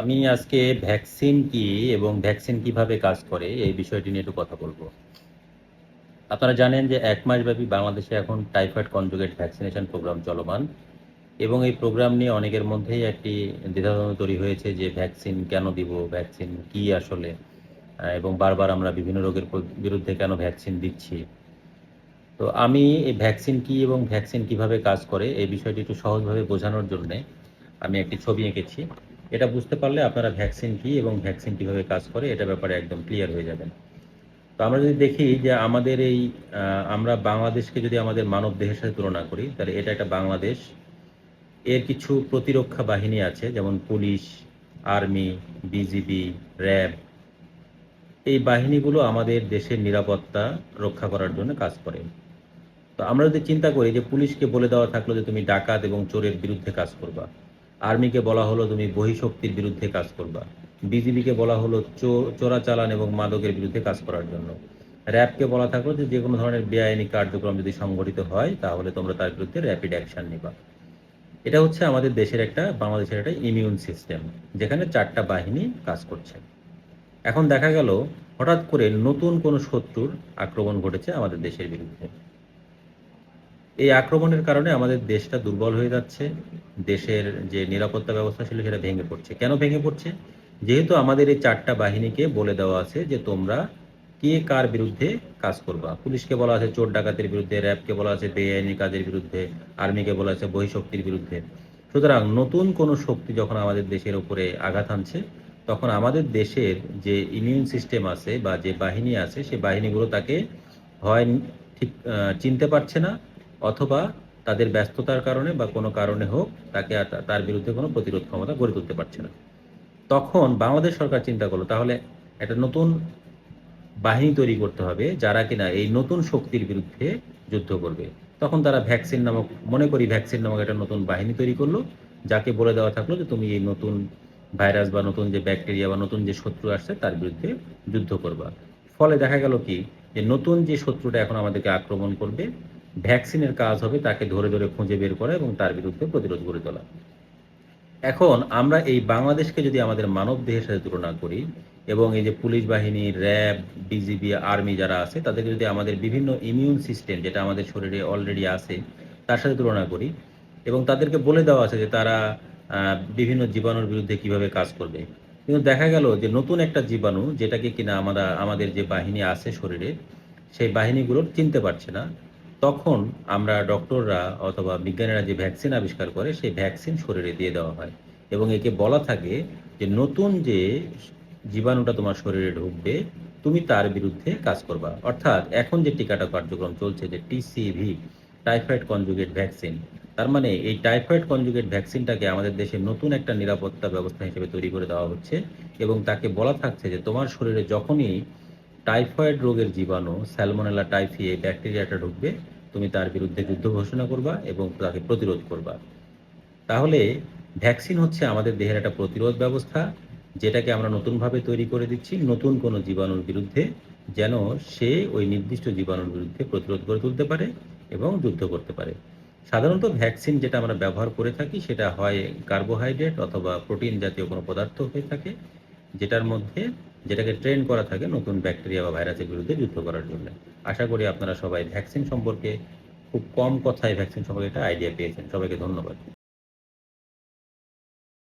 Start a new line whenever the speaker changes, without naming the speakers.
আমি আজকে ভ্যাকসিন কি এবং ভ্যাকসিন কীভাবে কাজ করে, এই বিষয়টি নিয়ে একটু কথা বলব। আপনারা জানেন যে এক মাস ব্যাপী বাংলাদেশে এখন টাইফয়েড কনজুগেট ভ্যাকসিনেশন প্রোগ্রাম চলমান এবং এই প্রোগ্রাম নিয়ে অনেকের মধ্যেই একটি দ্বিধাদ্বন্দ্ব তৈরি হয়েছে যে ভ্যাকসিন কেন দিব, ভ্যাকসিন কি আসলে, এবং বারবার আমরা বিভিন্ন রোগের বিরুদ্ধে কেন ভ্যাকসিন দিচ্ছি। তো আমি এই ভ্যাকসিন কি এবং ভ্যাকসিন কীভাবে কাজ করে, এই বিষয়টি একটু সহজভাবে বোঝানোর জন্যে আমি একটি ছবি এঁকেছি। এটা বুঝতে পারলে আপনারা ভ্যাকসিন কি এবং ভ্যাকসিন কীভাবে কাজ করে, এটা ব্যাপারে একদম ক্লিয়ার হয়ে যাবেন। তো আমরা যদি দেখি যে আমাদের এই আমরা বাংলাদেশকে যদি আমাদের মানব দেহের সাথে তুলনা করি, তাহলে এটা একটা বাংলাদেশ। এর কিছু প্রতিরক্ষা বাহিনী আছে, যেমন পুলিশ, আর্মি, বিজিবি, র্যাব। এই বাহিনীগুলো আমাদের দেশের নিরাপত্তা রক্ষা করার জন্য কাজ করে। তো আমরা যদি চিন্তা করি যে পুলিশকে বলে দেওয়া থাকল যে তুমি ডাকাত এবং চোরের বিরুদ্ধে কাজ করবা আর্মিকে বলা হলো তুমি বহিঃশক্তির বিরুদ্ধে কাজ করবা। বিজিবিকে বলা হলো চোরাচালান এবং মাদকের বিরুদ্ধে কাজ করার জন্য। র্যাবকে বলা থাকল যে যে কোনো ধরনের বেআইনি কার্যক্রম যদি সংগঠিত হয়, তাহলে তোমরা তার বিরুদ্ধে র্যাপিড অ্যাকশন নিবা। এটা হচ্ছে আমাদের দেশের একটা, বাংলাদেশের একটা ইমিউন সিস্টেম যেখানে চারটা বাহিনী কাজ করছে। এখন দেখা গেল, হঠাৎ করে নতুন কোনো শত্রুর আক্রমণ ঘটেছে আমাদের দেশের বিরুদ্ধে। এই আক্রমণের কারণে আমাদের দেশটা দুর্বল হয়ে যাচ্ছে। দেশের যে নিরাপত্তা ব্যবস্থা ছিল সেটা ভেঙে পড়ছে। কেন ভেঙে পড়ছে? যেহেতু আমাদের এই চারটা বাহিনীকে বলে দেওয়া আছে যে তোমরা কে কার বিরুদ্ধে কাজ করবা। পুলিশকে বলা আছে চোর ডাকাতের বিরুদ্ধে, র্যাবকে বলা আছে বেআইনি কাজের বিরুদ্ধে, আর্মিকে বলা আছে বহিঃশক্তির বিরুদ্ধে। সুতরাং নতুন কোনো শক্তি যখন আমাদের দেশের উপরে আঘাত আনছে, তখন আমাদের দেশের যে ইমিউন সিস্টেম আছে বা যে বাহিনী আছে, সে বাহিনীগুলো তাকে হয় ঠিক চিনতে পারছে না। অথবা তাদের ব্যস্ততার কারণে বা কোনো কারণে হোক তাকে তার বিরুদ্ধে কোনো প্রতিরোধ ক্ষমতা গড়ে তুলতে পারছে না। তখন বাংলাদেশ সরকার চিন্তা করল, তাহলে একটা নতুন বাহিনী তৈরি করতে হবে যারা কিনা এই নতুন শক্তির বিরুদ্ধে যুদ্ধ করবে। তখন তারা ভ্যাকসিন নামক, মনে করি ভ্যাকসিন নামক একটা নতুন বাহিনী তৈরি করল, যাকে বলে দেওয়া থাকল যে তুমি এই নতুন ভাইরাস বা নতুন যে ব্যাকটেরিয়া বা নতুন যে শত্রু আসছে তার বিরুদ্ধে যুদ্ধ করবা। ফলে দেখা গেল কি, যে নতুন যে শত্রুটা এখন আমাদেরকে আক্রমণ করবে ভ্যাকসিনের কাজ হবে তাকে ধরে ধরে খুঁজে বের করা এবং তার বিরুদ্ধে প্রতিরোধ গড়ে তোলা। এখন আমরা এই বাংলাদেশকে যদি আমাদের মানব দেহের সাথে তুলনা করি এবং এই যে পুলিশ বাহিনী, র্যাব, বিজিবি, আর্মি যারা আছে, তাদেরকে যদি আমাদের বিভিন্ন ইমিউন সিস্টেম যেটা আমাদের শরীরে অলরেডি আছে, তার সাথে তুলনা করি এবং তাদেরকে বলে দেওয়া আছে যে তারা বিভিন্ন জীবাণুর বিরুদ্ধে কীভাবে কাজ করবে। কিন্তু দেখা গেল যে নতুন একটা জীবাণু যেটাকে কিনা আমরা, আমাদের যে বাহিনী আছে শরীরে, সেই বাহিনীগুলো চিনতে পারছে না। তখন আমরা ডক্টররা অথবা বিজ্ঞানীরা যে ভ্যাকসিন আবিষ্কার করে, সেই ভ্যাকসিন শরীরে দিয়ে দেওয়া হয় এবং একে বলা থাকে যে নতুন যে জীবাণুটা তোমার শরীরে ঢুকবে, তুমি তার বিরুদ্ধে কাজ করবা। অর্থাৎ এখন যে টিকাটা কার্যক্রম চলছে যে টিসিভি টাইফয়েড কনজুগেট ভ্যাকসিন, তার মানে এই টাইফয়েড কনজুগেট ভ্যাকসিনটাকে আমাদের দেশে নতুন একটা নিরাপত্তা ব্যবস্থা হিসেবে তৈরি করে দেওয়া হচ্ছে এবং তাকে বলা থাকছে যে তোমার শরীরে যখনই টাইফয়েড রোগের জীবাণু স্যালমোনেলা টাইফি এই ব্যাকটেরিয়াটা ঢুকবে তুমি তার বিরুদ্ধে যুদ্ধ ঘোষণা করবা এবং তাকে প্রতিরোধ করবা। তাহলে ভ্যাকসিন হচ্ছে আমাদের দেহের একটা প্রতিরোধ ব্যবস্থা, যেটাকে আমরা নতুনভাবে তৈরি করে দিচ্ছি, নতুন কোনো জীবাণুর বিরুদ্ধে, যেন সে ওই নির্দিষ্ট জীবাণুর বিরুদ্ধে প্রতিরোধ করে তুলতে পারে এবং যুদ্ধ করতে পারে। সাধারণত ভ্যাকসিন যেটা আমরা ব্যবহার করে থাকি, সেটা হয় কার্বোহাইড্রেট অথবা প্রোটিন জাতীয় কোনো পদার্থ হয়ে থাকে, যেটার মধ্যে যেটাকে ট্রেন করা থাকে নতুন ব্যাকটেরিয়া বা ভাইরাসের বিরুদ্ধে যুদ্ধ করার জন্য। আশা করি আপনারা সবাই ভ্যাকসিন সম্পর্কে খুব কম কথায় ভ্যাকসিন সম্পর্কে একটা আইডিয়া পেয়েছেন। সবাইকে ধন্যবাদ।